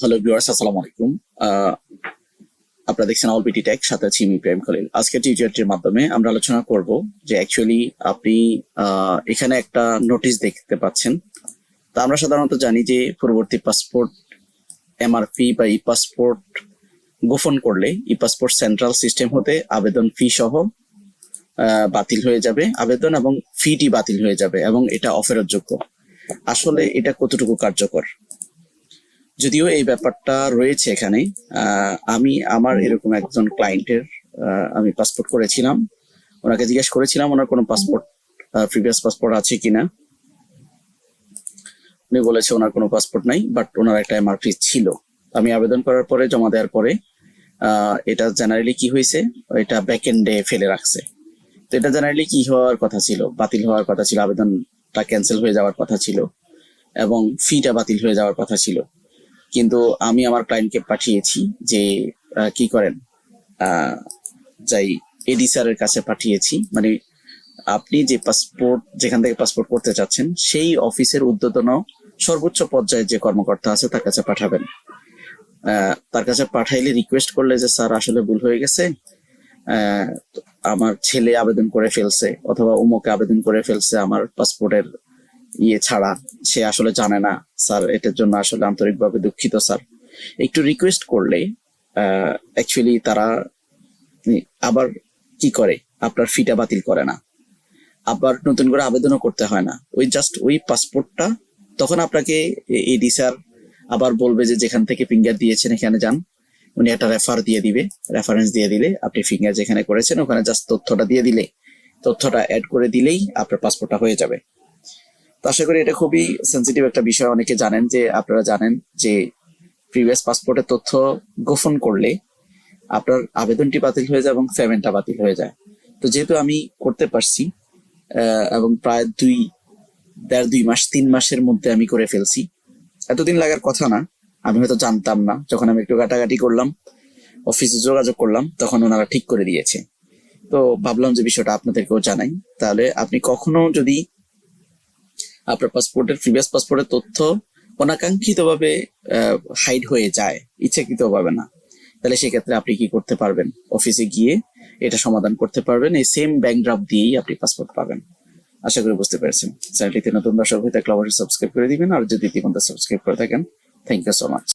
Hello viewers আসসালামু আলাইকুম আপনারা দেখছেন অল বিটি টেক সাথে আছি আমি প্রেম খলিল। আজকের টিউটোরিয়ালটির মাধ্যমে আমরা আলোচনা করব যে অ্যাকচুয়ালি আপনি আহ, এখানে একটা নোটিশ দেখতে পাচ্ছেন। তা আমরা সাধারণত জানি যে পূর্ববর্তী পাসপোর্ট এমআরপি বা ই পাসপোর্ট গোপন করলে ই পাসপোর্ট সেন্ট্রাল সিস্টেম হতে আবেদন ফি সহ আহ, বাতিল হয়ে যাবে। আবেদন এবং ফিটি বাতিল হয়ে যাবে এবং এটা অফেরতযোগ্য। আসলে এটা কতটুকু কার্যকর? যদিও এই ব্যাপারটা রয়েছে এখানে আমি আমার এরকম একজন ক্লায়েন্টের আমি পাসপোর্ট করেছিলাম। ওনাকে জিজ্ঞেস করেছিলাম, ওনার কোনো পাসপোর্ট প্রিভিয়াস পাসপোর্ট আছে কিনা? উনি বলেছে, ওনার কোনো পাসপোর্ট নাই বাট ওনার একটা এমআরপি ছিল। আমি আবেদন করার পরে, জমা দেওয়ার পরে এটা জেনারেলি কি হয়েছে? এটা ব্যাক এন্ডে ফেলে রাখছে। তো এটা জেনারেলি কি হওয়ার কথা ছিল? বাতিল হওয়ার কথা ছিল, আবেদনটা ক্যান্সেল হয়ে যাওয়ার কথা ছিল, এবং ফিটা বাতিল হয়ে যাওয়ার কথা ছিল। কিন্তু আমি আমার ক্লায়েন্টকে পাঠিয়েছি যে কি করেন? যাই এডি স্যারের কাছে পাঠিয়েছি। মানে আপনি যে পাসপোর্ট যেখান থেকে পাসপোর্ট করতে চাচ্ছেন, সেই অফিসের উদ্যতন সর্বোচ্চ পর্যায়ে যে কর্মকর্তা আছে, তার কাছে পাঠাবেন। তার কাছে পাঠাইলে রিকোয়েস্ট করলে যে, স্যার, আসলে ভুল হয়ে গেছে। আমার ছেলে আবেদন করে ফেলছে, অথবা অমুকে আবেদন করে ফেলছে আমার পাসপোর্টের ইয়ে ছাড়া সে আসলে জানে না। স্যার, এটার জন্য আসলে আন্তরিকভাবে দুঃখিত, স্যার। একটু রিকোয়েস্ট করলে অ্যাকচুয়ালি তারা আবার কি করে? আপনার ফিটা বাতিল করে না। আবার নতুন করে আবেদনও করতে হয় না। ওই জাস্ট ওই পাসপোর্টটা তখন আপনাকে এডি স্যার আবার বলবে যে যেখান থেকে ফিঙ্গার দিয়েছেন এখানে যান। উনি একটা রেফার দিয়ে দিবে। রেফারেন্স দিয়ে দিলে আপনি ফিঙ্গার যেখানে করেছেন, ওখানে জাস্ট তথ্যটা দিয়ে দিলে। তথ্যটা অ্যাড করে দিলেই আপনার পাসপোর্টটা হয়ে যাবে। আশা করি এটা খুবই সেন্সিটিভ একটা বিষয়। অনেকে জানেন যে, আপনারা জানেন যে প্রিভিয়াস পাসপোর্টের তথ্য গোপন করলে আপনার আবেদনটি বাতিল হয়ে যায় এবং পেমেন্টটা বাতিল হয়ে যায়। তো যেহেতু আমি করতে পারছি এবং প্রায় দুই, দেড় দুই মাস, তিন মাসের মধ্যে আমি করে ফেলছি। এতদিন লাগার কথা না, আমি হয়তো জানতাম না। যখন আমি একটু ঘাটাঘাটি করলাম অফিসে যোগাযোগ করলাম, তখন ওনারা ঠিক করে দিয়েছে। তো ভাবলাম যে বিষয়টা আপনাদেরকেও জানাই। তাহলে আপনি কখনো যদি আপনার পাসপোর্টের প্রিভিয়াস পাসপোর্টের তথ্য অনাকাঙ্ক্ষিত ভাবে হাইড হয়ে যায় ইচ্ছাকৃত ভাবে না। তাহলে সেক্ষেত্রে আপনি কি করতে পারবেন? অফিসে গিয়ে এটা সমাধান করতে পারবেন, এই সেম ব্যাংক ড্রাফট দিয়েই আপনি পাসপোর্ট পাবেন। আশা করি বুঝতে পেরেছেন। চ্যানেলটিতে নতুন দর্শক হয়ে থাকলে অবশ্যই সাবস্ক্রাইব করে দিবেন, আর যদি ইতিমধ্যে সাবস্ক্রাইব করে থাকেন থ্যাংক ইউ সো মাচ